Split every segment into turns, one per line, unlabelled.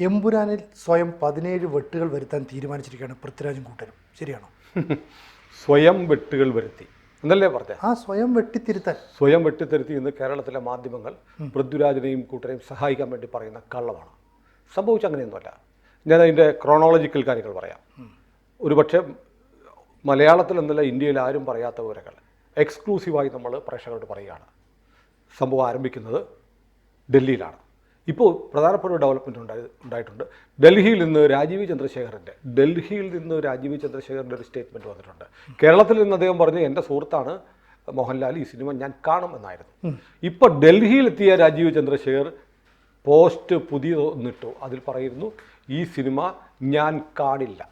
എമ്പുരാനിൽ സ്വയം പതിനേഴ് വെട്ടുകൾ വരുത്താൻ തീരുമാനിച്ചിരിക്കുകയാണ് പൃഥ്വിരാജും കൂട്ടരും. ശരിയാണോ?
സ്വയം വെട്ടുകൾ വരുത്തി. എന്നല്ലേ പറഞ്ഞത്
ആ സ്വയം വെട്ടിത്തിരുത്താൻ.
സ്വയം വെട്ടിത്തിരുത്തി എന്ന് കേരളത്തിലെ മാധ്യമങ്ങൾ പൃഥ്വിരാജിനെയും കൂട്ടരെയും സഹായിക്കാൻ വേണ്ടി പറയുന്ന കള്ളമാണ് സംഭവിച്ച അങ്ങനെയൊന്നുമല്ല. ഞാൻ അതിന്റെ ക്രോണോളജിക്കൽ കാര്യങ്ങൾ പറയാം. ഒരുപക്ഷെ മലയാളത്തിൽ എന്നല്ല ഇന്ത്യയിൽ ആരും പറയാത്ത വിവരങ്ങൾ. എക്സ്ക്ലൂസീവായി നമ്മൾ പ്രേക്ഷകരോട് പറയുകയാണ്. സംഭവം ആരംഭിക്കുന്നത് ഡൽഹിയിലാണ്. ഇപ്പോൾ പ്രധാനപ്പെട്ട ഒരു ഡെവലപ്മെന്റ് ഉണ്ടായി ഉണ്ടായിട്ടുണ്ട്. ഡൽഹിയിൽ നിന്ന് രാജീവ് ചന്ദ്രശേഖരന്റെ ഡൽഹിയിൽ നിന്ന് രാജീവ് ചന്ദ്രശേഖരന്റെ ഒരു സ്റ്റേറ്റ്മെന്റ് വന്നിട്ടുണ്ട്. കേരളത്തിൽ നിന്ന് അദ്ദേഹം പറഞ്ഞു എന്റെ സുഹൃത്താണ് മോഹൻലാൽ ഈ സിനിമ ഞാൻ കാണും എന്നായിരുന്നു. ഇപ്പോൾ ഡൽഹിയിലെത്തിയ രാജീവ് ചന്ദ്രശേഖർ പോസ്റ്റ് പുതിയ ഒന്നിട്ടു. അതിൽ പറയുന്നു ഈ സിനിമ ഞാൻ കാണില്ല.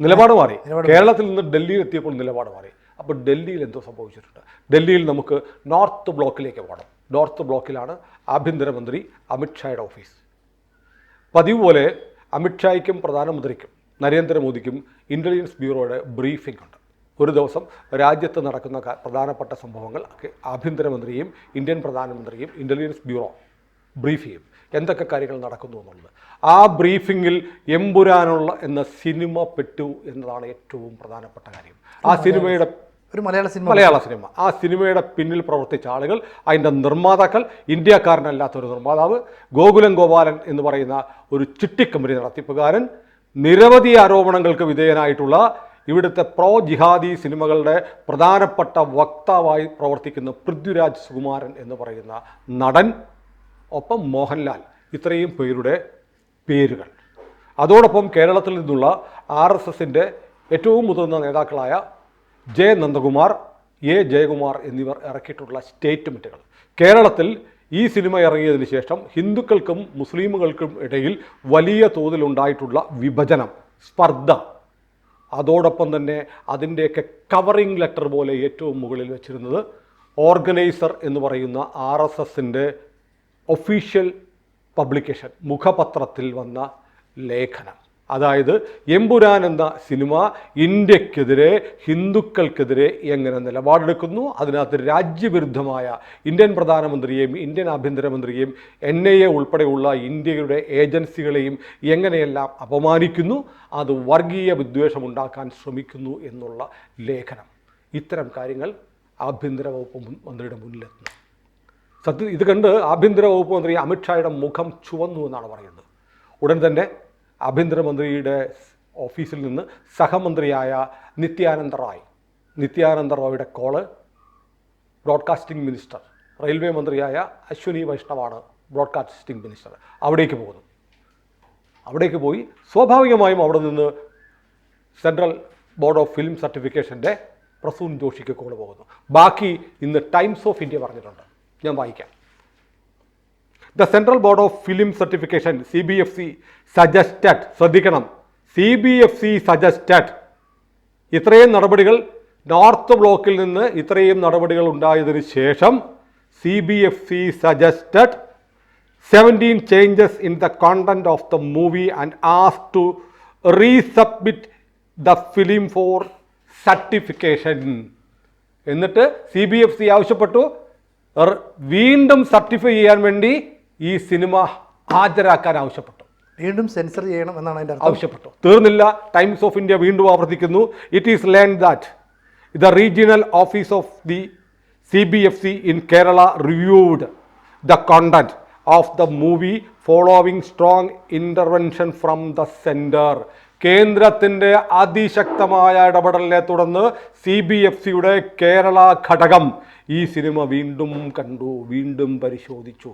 നിലപാട് മാറി. കേരളത്തിൽ നിന്ന് ഡൽഹിയിൽ എത്തിയപ്പോൾ നിലപാട് മാറി. അപ്പോൾ ഡൽഹിയിൽ എന്തോ സംഭവിച്ചിട്ടുണ്ട്. ഡൽഹിയിൽ നമുക്ക് നോർത്ത് ബ്ലോക്കിലേക്ക് പോകണം. നോർത്ത് ബ്ലോക്കിലാണ് ആഭ്യന്തരമന്ത്രി അമിത്ഷായുടെ ഓഫീസ്. പതിവ് പോലെ അമിത്ഷായ്ക്കും പ്രധാനമന്ത്രിക്കും നരേന്ദ്രമോദിക്കും ഇന്റലിജൻസ് ബ്യൂറോയുടെ ബ്രീഫിംഗ് ഉണ്ട്. ഒരു ദിവസം രാജ്യത്ത് നടക്കുന്ന പ്രധാനപ്പെട്ട സംഭവങ്ങൾ ആഭ്യന്തരമന്ത്രിയും ഇന്ത്യൻ പ്രധാനമന്ത്രിയും ഇന്റലിജൻസ് ബ്യൂറോ ബ്രീഫ് ചെയ്യും. എന്തൊക്കെ കാര്യങ്ങൾ നടക്കുന്നു എന്നുള്ളത്. ആ ബ്രീഫിങ്ങിൽ എമ്പുരാനുള്ള എന്ന സിനിമ പെട്ടു എന്നതാണ് ഏറ്റവും പ്രധാനപ്പെട്ട കാര്യം. ആ സിനിമയുടെ
ഒരു മലയാള സിനിമ
മലയാള സിനിമ. ആ സിനിമയുടെ പിന്നിൽ പ്രവർത്തിച്ച ആളുകൾ അതിന്റെ നിർമ്മാതാക്കൾ ഇന്ത്യക്കാരനല്ലാത്ത ഒരു നിർമ്മാതാവ് ഗോകുലം ഗോപാലൻ എന്ന് പറയുന്ന ഒരു ചിട്ടിക്കമ്പനി നടത്തിപ്പുകാരൻ നിരവധി ആരോപണങ്ങൾക്ക് വിധേയനായിട്ടുള്ള ഇവിടുത്തെ പ്രോ ജിഹാദി സിനിമകളുടെ പ്രധാനപ്പെട്ട വക്താവായി പ്രവർത്തിക്കുന്ന പൃഥ്വിരാജ് സുകുമാരൻ എന്ന് പറയുന്ന നടൻ ഒപ്പം മോഹൻലാൽ ഇത്രയും പേരുടെ പേരുകൾ. അതോടൊപ്പം കേരളത്തിൽ നിന്നുള്ള ആർ എസ് എസിന്റെ ഏറ്റവും മുതിർന്ന നേതാക്കളായ ജെ നന്ദകുമാർ എ ജയകുമാർ എന്നിവർ ഇറക്കിയിട്ടുള്ള സ്റ്റേറ്റ്മെന്റുകൾ കേരളത്തിൽ ഈ സിനിമ ഇറങ്ങിയതിന് ശേഷം ഹിന്ദുക്കൾക്കും മുസ്ലിമുകൾക്കും ഇടയിൽ വലിയ തോതിലുണ്ടായിട്ടുള്ള വിഭജനം സ്പർദ്ധ. അതോടൊപ്പം തന്നെ അതിന്റെയൊക്കെ കവറിംഗ് ലെറ്റർ പോലെ ഏറ്റവും മുകളിൽ വെച്ചിരുന്നത് ഓർഗനൈസർ എന്ന് പറയുന്ന ആർ എസ് എസിന്റെ ഒഫീഷ്യൽ പബ്ലിക്കേഷൻ മുഖപത്രത്തിൽ വന്ന ലേഖനം. അതായത് എമ്പുരാൻ എന്ന സിനിമ ഇന്ത്യക്കെതിരെ ഹിന്ദുക്കൾക്കെതിരെ എങ്ങനെ നിലപാടെടുക്കുന്നു അതിനകത്ത് രാജ്യവിരുദ്ധമായ ഇന്ത്യൻ പ്രധാനമന്ത്രിയെയും ഇന്ത്യൻ ആഭ്യന്തരമന്ത്രിയെയും എൻ ഐ എ ഉൾപ്പെടെയുള്ള ഇന്ത്യയുടെ ഏജൻസികളെയും എങ്ങനെയെല്ലാം അപമാനിക്കുന്നു? അത് വർഗീയ വിദ്വേഷമുണ്ടാക്കാൻ ശ്രമിക്കുന്നു എന്നുള്ള ലേഖനം. ഇത്തരം കാര്യങ്ങൾ ആഭ്യന്തര വകുപ്പ് മന്ത്രിയുടെ മുന്നിലെത്തുന്നു. സത്യം ഇത് കണ്ട് ആഭ്യന്തര വകുപ്പ് മന്ത്രി അമിത്ഷായുടെ മുഖം ചുവന്നു എന്നാണ് പറയുന്നത്. ഉടൻ തന്നെ ആഭ്യന്തരമന്ത്രിയുടെ ഓഫീസിൽ നിന്ന് സഹമന്ത്രിയായ നിത്യാനന്ദ റായ്. നിത്യാനന്ദ റായുടെ കോൾ ബ്രോഡ്കാസ്റ്റിംഗ് മിനിസ്റ്റർ. റെയിൽവേ മന്ത്രിയായ അശ്വിനി വൈഷ്ണവാണ് ബ്രോഡ്കാസ്റ്റിംഗ് മിനിസ്റ്റർ. അവിടേക്ക് പോകുന്നു. അവിടേക്ക് പോയി സ്വാഭാവികമായും അവിടെ നിന്ന് സെൻട്രൽ ബോർഡ് ഓഫ് ഫിലിം സർട്ടിഫിക്കേഷന്റെ പ്രസൂൺ ജോഷിക്ക് കോൾ പോകുന്നു. ബാക്കി ഇന്ന് ടൈംസ് ഓഫ് ഇന്ത്യ പറഞ്ഞിട്ടുണ്ട്. ഞാൻ വായിക്കാം. The central board of film certification C B F C suggested ശ്രദ്ധിക്കണം. C B F C suggested ഇത്രയും നടപടികൾ നോർത്ത് ബ്ലോക്കിൽ നിന്ന് ഇത്രയും നടപടികൾ ഉണ്ടായതിനു ശേഷം C B F C suggested seventeen changes in the content of the movie and as to resubmit the film for certification എന്നിട്ട് സി ബി എഫ് സി ആവശ്യപ്പെട്ടു. വീണ്ടും സർട്ടിഫൈ ചെയ്യാൻ വേണ്ടി ഈ സിനിമ ഹാജരാക്കാൻ ആവശ്യപ്പെട്ടു.
വീണ്ടും സെൻസർ ചെയ്യണം എന്നാണ് അതിന്റെ
ആവശ്യപ്പെട്ടു. തീർന്നില്ല. ടൈംസ് ഓഫ് ഇന്ത്യ വീണ്ടും ആവർത്തിക്കുന്നു. It is learn that the regional office of the C B F C in Kerala reviewed the content of the movie following strong intervention from the centre കേന്ദ്രത്തിന്റെ അതിശക്തമായ ഇടപെടലിനെ തുടർന്ന് സി ബി എഫ് സിയുടെ കേരള ഘടകം ഈ cinema വീണ്ടും കണ്ടു വീണ്ടും പരിശോധിച്ചു.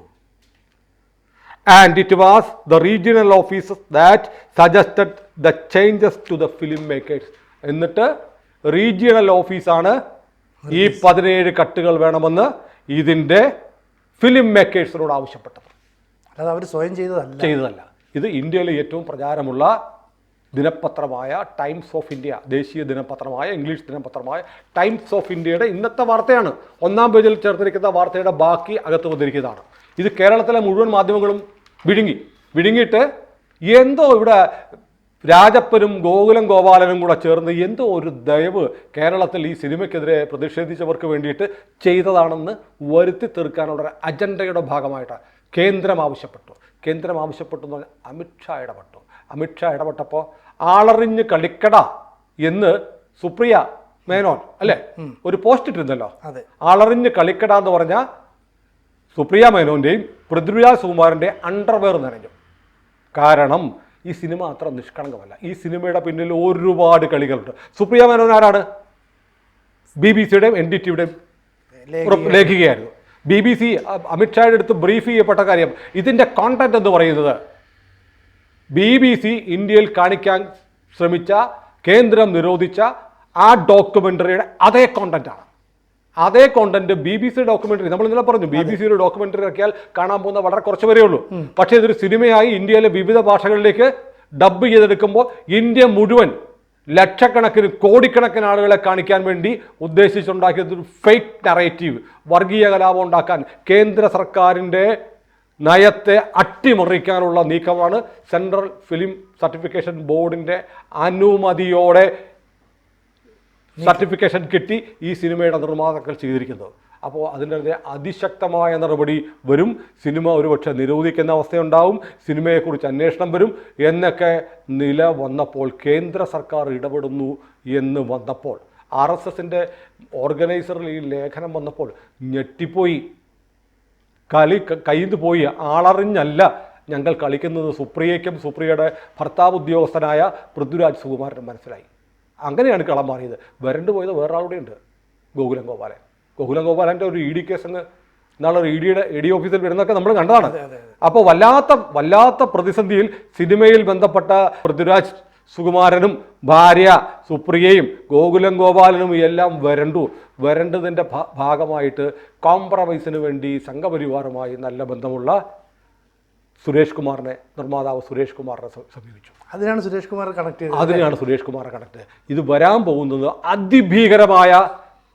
And it was the regional offices that suggested the changes to the film makers എന്നിട്ട് റീജിയണൽ ഓഫീസാണ് ഈ പതിനേഴ് കട്ടുകൾ വേണമെന്ന് ഇതിന്റെ ഫിലിം മേക്കേഴ്സിനോട് ആവശ്യപ്പെട്ടത്.
അല്ലാതെ അവർ സ്വയം ചെയ്തതല്ല.
ചെയ്തതല്ല. ഇത് ഇന്ത്യയിലെ ഏറ്റവും പ്രചാരമുള്ള ദിനപത്രമായ ടൈംസ് ഓഫ് ഇന്ത്യ ദേശീയ ദിനപത്രമായ ഇംഗ്ലീഷ് ദിനപത്രമായ ടൈംസ് ഓഫ് ഇന്ത്യയുടെ ഇന്നത്തെ വാർത്തയാണ്. ഒന്നാം പേജിൽ ചേർത്തിരിക്കുന്ന വാർത്തയുടെ ബാക്കി അകത്ത് വന്നിരിക്കുന്നതാണ്. ഇത് കേരളത്തിലെ മുഴുവൻ മാധ്യമങ്ങളും വിഴുങ്ങി. വിഴുങ്ങിയിട്ട് എന്തോ ഇവിടെ രാജപ്പനും ഗോകുലം ഗോപാലനും കൂടെ ചേർന്ന് എന്തോ ഒരു ദയവ് കേരളത്തിൽ ഈ സിനിമയ്ക്കെതിരെ പ്രതിഷേധിച്ചവർക്ക് വേണ്ടിയിട്ട് ചെയ്തതാണെന്ന് വരുത്തി തീർക്കാനുള്ള ഒരു അജണ്ടയുടെ ഭാഗമായിട്ട് കേന്ദ്രം ആവശ്യപ്പെട്ടു. കേന്ദ്രം ആവശ്യപ്പെട്ടു എന്ന് പറഞ്ഞാൽ അമിത്ഷാ ഇടപെട്ടു. അമിത്ഷാ ഇടപെട്ടപ്പോൾ ആളറിഞ്ഞ് കളിക്കട എന്ന് സുപ്രിയ മേനോൻ അല്ലേ? ഒരു പോസ്റ്റ് ഇട്ടിരുന്നല്ലോ.
അതെ.
ആളറിഞ്ഞ് കളിക്കട എന്ന് പറഞ്ഞ സുപ്രിയ മേനോന്റെയും പൃഥ്വിരാജ് സുകുമാരന്റെ അണ്ടർവെയർ നനഞ്ഞു. കാരണം ഈ സിനിമ അത്ര നിഷ്കളങ്കമല്ല. ഈ സിനിമയുടെ പിന്നിൽ ഒരുപാട് കളികളുണ്ട്. സുപ്രിയ മേനോൻ ആരാണ്? ബി ബി സിയുടെയും എൻ ഡി ടിയുടെയും ലേഖികയായിരുന്നു. ബി ബി സി അമിത്ഷായുടെ അടുത്ത് ബ്രീഫ് ചെയ്യപ്പെട്ട കാര്യം ഇതിന്റെ കോണ്ടന്റ് എന്ന് പറയുന്നത് ബി ബി സി ഇന്ത്യയിൽ കാണിക്കാൻ ശ്രമിച്ച കേന്ദ്രം നിരോധിച്ച ആ ഡോക്യുമെന്ററിയുടെ അതേ കോണ്ടന്റാണ് അതേ content B B C documentary നമ്മൾ ഇന്നലെ പറഞ്ഞു ബി ബി സിയുടെ ഡോക്യുമെന്ററി ഇറക്കിയാൽ കാണാൻ പോകുന്ന വളരെ കുറച്ച് വരേ ഉള്ളൂ. പക്ഷേ ഇതൊരു സിനിമയായി ഇന്ത്യയിലെ വിവിധ ഭാഷകളിലേക്ക് ഡബ് ചെയ്തെടുക്കുമ്പോൾ ഇന്ത്യ മുഴുവൻ ലക്ഷക്കണക്കിന് കോടിക്കണക്കിന് ആളുകളെ കാണിക്കാൻ വേണ്ടി ഉദ്ദേശിച്ചുണ്ടാക്കിയത് ഒരു ഫേക്ക് നറേറ്റീവ് വർഗീയ കലാപം ഉണ്ടാക്കാൻ കേന്ദ്ര സർക്കാരിന്റെ നയത്തെ അട്ടിമറിക്കാനുള്ള നീക്കമാണ് സെൻട്രൽ ഫിലിം സർട്ടിഫിക്കേഷൻ ബോർഡിന്റെ അനുമതിയോടെ സർട്ടിഫിക്കേഷൻ കിട്ടി ഈ സിനിമയുടെ നിർമ്മാതാക്കൾ ചെയ്തിരിക്കുന്നത്. അപ്പോൾ അതിന്റെ അതിശക്തമായ നടപടി വരും. സിനിമ ഒരുപക്ഷെ നിരോധിക്കുന്ന അവസ്ഥയുണ്ടാവും. സിനിമയെക്കുറിച്ച് അന്വേഷണം വരും. എന്നൊക്കെ നില വന്നപ്പോൾ കേന്ദ്ര സർക്കാർ ഇടപെടുന്നു എന്ന് വന്നപ്പോൾ ആർ എസ് എസിന്റെ ഓർഗനൈസറിൽ ഈ ലേഖനം വന്നപ്പോൾ ഞെട്ടിപ്പോയി. കളി കയ്യിൽ പോയി. ആളറിഞ്ഞല്ല ഞങ്ങൾ കളിക്കുന്നത്. സുപ്രിയയ്ക്കും സുപ്രിയയുടെ ഭർത്താവ് ഉദ്യോഗസ്ഥനായ പൃഥ്വിരാജ് സുകുമാരനും മനസ്സിലായി. അങ്ങനെയാണ് കളം മാറിയത്. വരണ്ടു പോയത് വേറൊരാളുടെ ഉണ്ട് ഗോകുലം ഗോപാലൻ. ഗോകുലം ഗോപാലന്റെ ഒരു ഇ ഡി കേസ് അങ്ങ് നാളെ ഇ ഡിയുടെ ഇ ഡി ഓഫീസിൽ വരുന്നൊക്കെ നമ്മൾ കണ്ടതാണ്. അപ്പോൾ വല്ലാത്ത വല്ലാത്ത പ്രതിസന്ധിയിൽ സിനിമയിൽ ബന്ധപ്പെട്ട പൃഥ്വിരാജ് സുകുമാരനും ഭാര്യ സുപ്രിയയും ഗോകുലം ഗോപാലനും എല്ലാം വരണ്ടു. വരണ്ടതിന്റെ ഭാ- ഭാഗമായിട്ട് കോംപ്രമൈസിന് വേണ്ടി സംഘപരിവാറുമായി നല്ല ബന്ധമുള്ള സുരേഷ് കുമാറിനെ നിർമ്മാതാവ് സുരേഷ് കുമാറിനെ സമീപിച്ചു.
അതിനാണ് സുരേഷ് കുമാർ കണക്ട് ചെയ്തത്
അതിനാണ് സുരേഷ് കുമാർ കണക്ട് ഇത് വരാൻ പോകുന്നത് അതിഭീകരമായ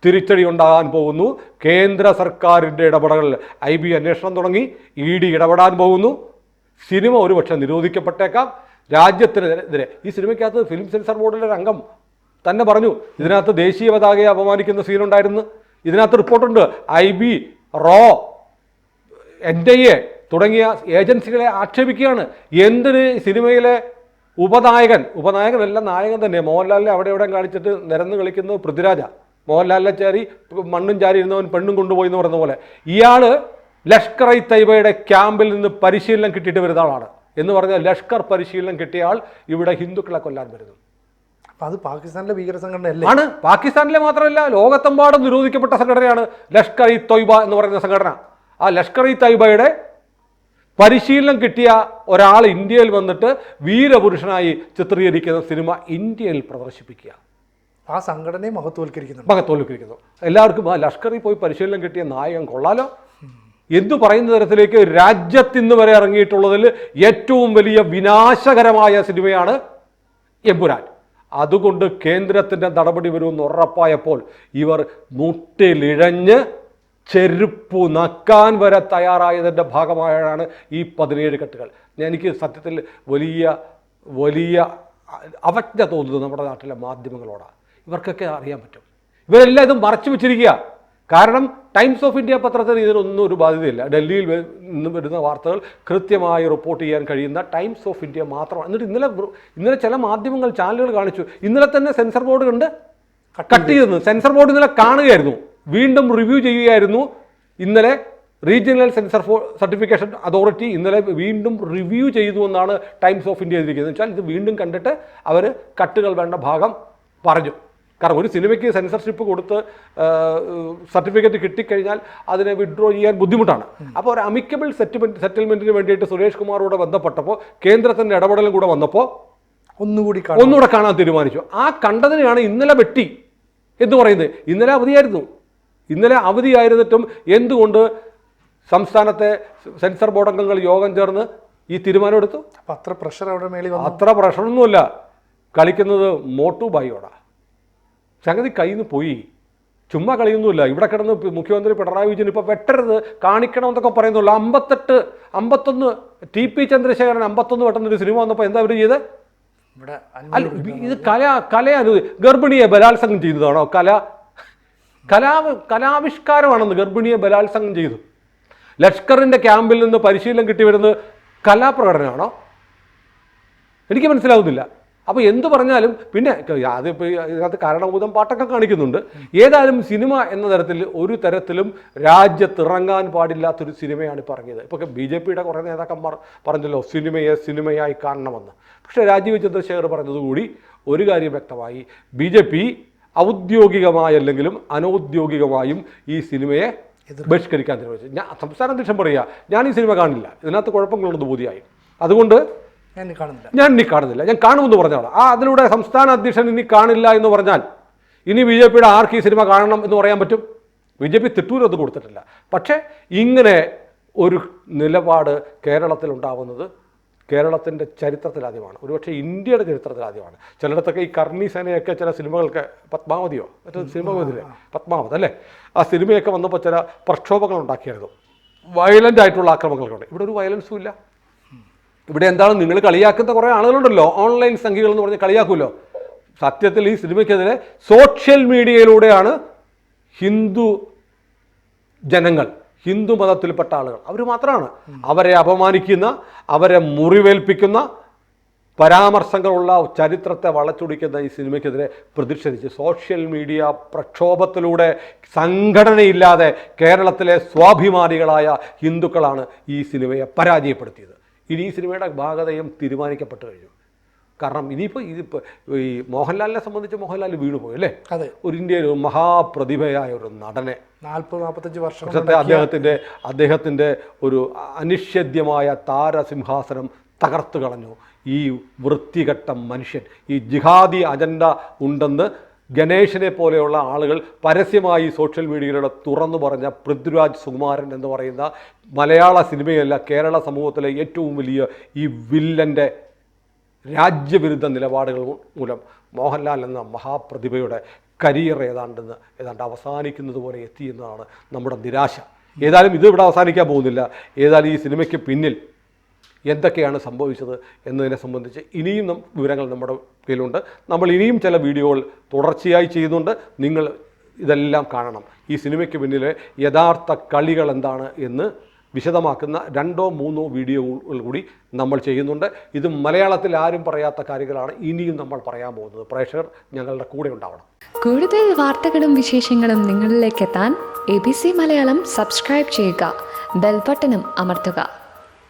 തിരിച്ചടി ഉണ്ടാകാൻ പോകുന്നു. കേന്ദ്ര സർക്കാരിന്റെ ഇടപെടൽ ഐ ബി അന്വേഷണം തുടങ്ങി ഇ ഡി ഇടപെടാൻ പോകുന്നു. സിനിമ ഒരുപക്ഷെ നിരോധിക്കപ്പെട്ടേക്കാം. രാജ്യത്തിനെതിരെ ഈ സിനിമയ്ക്കകത്ത് ഫിലിം സെൻസർ ബോർഡിലെ ഒരു അംഗം തന്നെ പറഞ്ഞു ഇതിനകത്ത് ദേശീയ പതാകയെ അപമാനിക്കുന്ന സീനുണ്ടായിരുന്നു ഇതിനകത്ത് റിപ്പോർട്ടുണ്ട് ഐ ബി റോ എൻ ഐ എ തുടങ്ങിയ ഏജൻസികളെ ആക്ഷേപിക്കുകയാണ്. എന്തിന് സിനിമയിലെ ഉപനായകൻ ഉപനായകനല്ല നായകൻ തന്നെ. മോഹൻലാലിനെ അവിടെ എവിടെ കാണിച്ചിട്ട് നിരന്ന് കളിക്കുന്നത് പൃഥ്വിരാജ. മോഹൻലാലിനെ ചാരി മണ്ണും ചാരി ഇരുന്നവൻ പെണ്ണും കൊണ്ടുപോയി എന്ന് പറയുന്ന പോലെ. ഇയാൾ ലഷ്കർ ഇ തൈബയുടെ ക്യാമ്പിൽ നിന്ന് പരിശീലനം കിട്ടിയിട്ട് വരുന്ന ആളാണ്. എന്ന് പറഞ്ഞാൽ ലഷ്കർ പരിശീലനം കിട്ടിയ ആൾ ഇവിടെ ഹിന്ദുക്കളെ കൊല്ലാൻ വരുന്നു.
അത് പാകിസ്ഥാനിലെ ഭീകര സംഘടന അല്ലേ
ആണ്. പാകിസ്ഥാനിലെ മാത്രമല്ല ലോകത്തെമ്പാടും നിരോധിക്കപ്പെട്ട സംഘടനയാണ് ലഷ്കർ ഇ തൊയ്ബ എന്ന് പറയുന്ന സംഘടന. ആ ലഷ്കർ ഇ തൈബയുടെ പരിശീലനം കിട്ടിയ ഒരാൾ ഇന്ത്യയിൽ വന്നിട്ട് വീരപുരുഷനായി ചിത്രീകരിക്കുന്ന സിനിമ ഇന്ത്യയിൽ പ്രദർശിപ്പിക്കുക.
ആ സംഘടനയെ മഹത്വവൽക്കരിക്കുന്നു.
മഹത്വവൽക്കരിക്കുന്നു. എല്ലാവർക്കും ആ ലഷ്കറിൽ പോയി പരിശീലനം കിട്ടിയ നായകൻ കൊള്ളാലോ. എന്തു പറയുന്ന തരത്തിലേക്ക് രാജ്യത്തിന്ന് വരെ ഇറങ്ങിയിട്ടുള്ളതിൽ ഏറ്റവും വലിയ വിനാശകരമായ സിനിമയാണ് എമ്പുരാൻ. അതുകൊണ്ട് കേന്ദ്രത്തിന്റെ നടപടി വരുമെന്ന് ഉറപ്പായപ്പോൾ ഇവർ മുട്ടിലിഴഞ്ഞ് ചെരുപ്പു നക്കാൻ വരെ തയ്യാറായതിന്റെ ഭാഗമായാണ് ഈ പതിനേഴ് കെട്ടുകൾ. എനിക്ക് സത്യത്തിൽ വലിയ വലിയ അവജ്ഞ തോന്നുന്നത് നമ്മുടെ നാട്ടിലെ മാധ്യമങ്ങളോടാണ് ഇവർക്കൊക്കെ അറിയാൻ പറ്റും. ഇവരെല്ലാം ഇത് മറച്ചു വെച്ചിരിക്കുക. കാരണം ടൈംസ് ഓഫ് ഇന്ത്യ പത്രത്തിന് ഇതിനൊന്നും ഒരു ബാധ്യതയില്ല. ഡൽഹിയിൽ നിന്നും വരുന്ന വാർത്തകൾ കൃത്യമായി റിപ്പോർട്ട് ചെയ്യാൻ കഴിയുന്ന ടൈംസ് ഓഫ് ഇന്ത്യ മാത്രമാണ്. എന്നിട്ട് ഇന്നലെ ഇന്നലെ ചില മാധ്യമങ്ങൾ ചാനലുകൾ കാണിച്ചു. ഇന്നലെ തന്നെ സെൻസർ ബോർഡ് കണ്ട് കട്ട് ചെയ്തു. സെൻസർ ബോർഡ് ഇന്നലെ കാണുകയായിരുന്നു. വീണ്ടും റിവ്യൂ ചെയ്യുകയായിരുന്നു. ഇന്നലെ regional censor for certification authority ഇന്നലെ വീണ്ടും റിവ്യൂ ചെയ്തു എന്നാണ് ടൈംസ് ഓഫ് ഇന്ത്യ എഴുതിയിരിക്കുന്നത്. വെച്ചാൽ ഇത് വീണ്ടും കണ്ടിട്ട് അവർ കട്ടുകൾ വേണ്ട ഭാഗം പറഞ്ഞു. കാരണം ഒരു സിനിമയ്ക്ക് സെൻസർഷിപ്പ് കൊടുത്ത് സർട്ടിഫിക്കറ്റ് കിട്ടിക്കഴിഞ്ഞാൽ അതിനെ വിഡ്രോ ചെയ്യാൻ ബുദ്ധിമുട്ടാണ്. അപ്പോൾ ഒരു അമിക്കബിൾ സെറ്റിൽമെന്റ് സെറ്റിൽമെന്റിന് വേണ്ടിയിട്ട് സുരേഷ് കുമാറോട് ബന്ധപ്പെട്ടപ്പോൾ കേന്ദ്രത്തിന്റെ ഇടപെടലും കൂടെ വന്നപ്പോൾ
ഒന്നുകൂടി
ഒന്നുകൂടെ കാണാൻ തീരുമാനിച്ചു. ആ കണ്ടതിനെയാണ് ഇന്നലെ വെട്ടി എന്ന് പറയുന്നത്. ഇന്നലെ അവധിയായിരുന്നു. ഇന്നലെ അവധിയായിരുന്നിട്ടും എന്തുകൊണ്ട് സംസ്ഥാനത്തെ സെൻസർ ബോർഡ് അംഗങ്ങൾ യോഗം ചേർന്ന് ഈ തീരുമാനമെടുത്തു
അപ്പൊ അത്ര പ്രഷർ അവിടെ മേളിൽ
അത്ര പ്രഷറൊന്നുമില്ല കളിക്കുന്നത് മോട്ടു ബായിയോടാ സംഗതി കയ്യിൽ നിന്ന് പോയി. ചുമ്മാ കളിയൊന്നുമില്ല. ഇവിടെ കിടന്ന് മുഖ്യമന്ത്രി പിണറായി വിജയൻ ഇപ്പോൾ വെട്ടരുത് കാണിക്കണം എന്നൊക്കെ പറയുന്നുള്ളൂ. അമ്പത്തെട്ട് അമ്പത്തൊന്ന് ടി പി ചന്ദ്രശേഖരൻ അമ്പത്തൊന്ന് വെട്ടുന്നൊരു ഒരു സിനിമ വന്നപ്പോൾ എന്താ അവർ ചെയ്ത്? ഇത് കല കലയാണ് ഗർഭിണിയെ ബലാത്സംഗം ചെയ്തതാണോ കല കലാ കലാവിഷ്കാരമാണെന്ന് ഗർഭിണിയെ ബലാത്സംഗം ചെയ്തു. ലഷ്കറിന്റെ ക്യാമ്പിൽ നിന്ന് പരിശീലനം കിട്ടി വരുന്നത് കലാപ്രകടനമാണോ? എനിക്ക് മനസ്സിലാവുന്നില്ല. അപ്പോൾ എന്ത് പറഞ്ഞാലും പിന്നെ അതിപ്പോൾ ഇതിനകത്ത് കാരണഭൂതം പാട്ടൊക്കെ കാണിക്കുന്നുണ്ട്. ഏതായാലും സിനിമ എന്ന തരത്തിൽ ഒരു തരത്തിലും രാജ്യത്തിറങ്ങാൻ പാടില്ലാത്തൊരു സിനിമയാണ് ഇറങ്ങിയത്. ഇപ്പോൾ ബി ജെ പിയുടെ കുറേ നേതാക്കന്മാർ പറഞ്ഞല്ലോ സിനിമയെ സിനിമയായി കാണണമെന്ന്. പക്ഷേ രാജീവ് ചന്ദ്രശേഖർ പറഞ്ഞതുകൂടി ഒരു കാര്യം വ്യക്തമായി. ബി ജെ പി ഔദ്യോഗികമായല്ലെങ്കിലും അനൗദ്യോഗികമായും ഈ സിനിമയെ ബഹിഷ്കരിക്കാൻ തീരുമാനിച്ചു. ഞാൻ സംസ്ഥാന അധ്യക്ഷൻ പറയുക ഞാൻ ഈ സിനിമ കാണില്ല. ഇതിനകത്ത് കുഴപ്പങ്ങളുണ്ടെന്ന് ബോധ്യമായി അതുകൊണ്ട്
ഞാൻ ഇനി കാണുന്നില്ല.
ഞാൻ ഇനി കാണുന്നില്ല. ഞാൻ കാണുമെന്ന് പറഞ്ഞാണ് ആ അതിലൂടെ സംസ്ഥാന അധ്യക്ഷൻ ഇനി കാണില്ല എന്ന് പറഞ്ഞാൽ ഇനി ബി ജെ പിയുടെ ആർക്ക് ഈ സിനിമ കാണണം എന്ന് പറയാൻ പറ്റും? ബി ജെ പി തിട്ടൂരത് കൊടുത്തിട്ടില്ല. പക്ഷേ ഇങ്ങനെ ഒരു നിലപാട് കേരളത്തിൽ ഉണ്ടാവുന്നത് കേരളത്തിന്റെ ചരിത്രത്തിലാദ്യമാണ്. ഒരുപക്ഷെ ഇന്ത്യയുടെ ചരിത്രത്തിലാദ്യമാണ്. ചിലയിടത്തൊക്കെ ഈ കർണി സേനയൊക്കെ ചില സിനിമകൾക്ക് പത്മാവതിയോ? മറ്റൊരു സിനിമ പത്മാവത് അല്ലേ? ആ സിനിമയൊക്കെ വന്നപ്പോൾ ചില പ്രക്ഷോഭങ്ങൾ ഉണ്ടാക്കിയായിരുന്നു വയലന്റ് ആയിട്ടുള്ള ആക്രമണങ്ങളൊക്കെ ഇവിടെ ഒരു വയലൻസും ഇല്ല. ഇവിടെ എന്താണ് നിങ്ങൾ കളിയാക്കുന്ന കുറേ ആളുകളുണ്ടല്ലോ. ഓൺലൈൻ സംഖ്യകൾ എന്ന് പറഞ്ഞ് കളിയാക്കുമല്ലോ. സത്യത്തിൽ ഈ സിനിമയ്ക്കെതിരെ സോഷ്യൽ മീഡിയയിലൂടെയാണ് ഹിന്ദു ജനങ്ങൾ ഹിന്ദു മതത്തിൽപ്പെട്ട ആളുകൾ. അവർ മാത്രമാണ്. അവരെ അപമാനിക്കുന്ന അവരെ മുറിവേൽപ്പിക്കുന്ന പരാമർശങ്ങളുള്ള ചരിത്രത്തെ വളച്ചൊടിക്കുന്ന ഈ സിനിമയ്ക്കെതിരെ പ്രതിഷേധിച്ച് സോഷ്യൽ മീഡിയ പ്രക്ഷോഭത്തിലൂടെ സംഘടനയില്ലാതെ കേരളത്തിലെ സ്വാഭിമാനികളായ ഹിന്ദുക്കളാണ് ഈ സിനിമയെ പരാജയപ്പെടുത്തിയത്. ഇനി ഈ സിനിമയുടെ ഭാഗതയും തീരുമാനിക്കപ്പെട്ടു കഴിഞ്ഞു. കാരണം ഇനിയിപ്പോൾ ഇതിപ്പോൾ ഈ മോഹൻലാലിനെ സംബന്ധിച്ച് മോഹൻലാൽ വീണുപോയി അല്ലേ?
അതെ.
ഒരു ഇന്ത്യയിൽ ഒരു മഹാപ്രതിഭയായ ഒരു നടനെ.
നാൽപ്പത് നാൽപ്പത്തഞ്ച് വർഷം
വർഷത്തെ അദ്ദേഹത്തിന്റെ അദ്ദേഹത്തിന്റെ ഒരു അനിഷേധ്യമായ താരസിംഹാസനം തകർത്തു കളഞ്ഞു. ഈ വൃത്തികെട്ട മനുഷ്യൻ ഈ ജിഹാദി അജണ്ട ഉണ്ടെന്ന് ഗണേശനെ പോലെയുള്ള ആളുകൾ പരസ്യമായി സോഷ്യൽ മീഡിയയിലൂടെ തുറന്നു പറഞ്ഞ പൃഥ്വിരാജ് സുകുമാരൻ എന്ന് പറയുന്ന മലയാള സിനിമയല്ല കേരള സമൂഹത്തിലെ ഏറ്റവും വലിയ ഈ വില്ലന്റെ രാജ്യവിരുദ്ധ നിലപാടുകൾ മൂലം മോഹൻലാൽ എന്ന മഹാപ്രതിഭയുടെ കരിയർ ഏതാണ്ടെന്ന് ഏതാണ്ട് അവസാനിക്കുന്നത് പോലെ എത്തിയെന്നതാണ് നമ്മുടെ നിരാശ. ഏതായാലും ഇത് ഇവിടെ അവസാനിക്കാൻ പോകുന്നില്ല. ഏതായാലും ഈ സിനിമയ്ക്ക് പിന്നിൽ എന്തൊക്കെയാണ് സംഭവിച്ചത് എന്നതിനെ സംബന്ധിച്ച് ഇനിയും വിവരങ്ങൾ നമ്മുടെ കയ്യിലുണ്ട്. നമ്മൾ ഇനിയും ചില വീഡിയോകൾ തുടർച്ചയായി ചെയ്യുന്നുണ്ട്. നിങ്ങൾ ഇതെല്ലാം കാണണം. ഈ സിനിമയ്ക്ക് പിന്നിലെ യഥാർത്ഥ കളികൾ എന്താണ് എന്ന് വിശദമാക്കുന്ന രണ്ടോ മൂന്നോ വീഡിയോകൾ കൂടി നമ്മൾ ചെയ്യുന്നുണ്ട്. ഇത് മലയാളത്തിൽ ആരും പറയാത്ത കാര്യങ്ങളാണ് ഇനിയും നമ്മൾ പറയാൻ പോകുന്നത്. പ്രേക്ഷകർ ഞങ്ങളുടെ കൂടെ ഉണ്ടാവണം.
കൂടുതൽ വാർത്തകളും വിശേഷങ്ങളും നിങ്ങളിലേക്ക് എത്താൻ A B C Malayalam subscribe ചെയ്യുക. ബെൽബട്ടനും അമർത്തുക.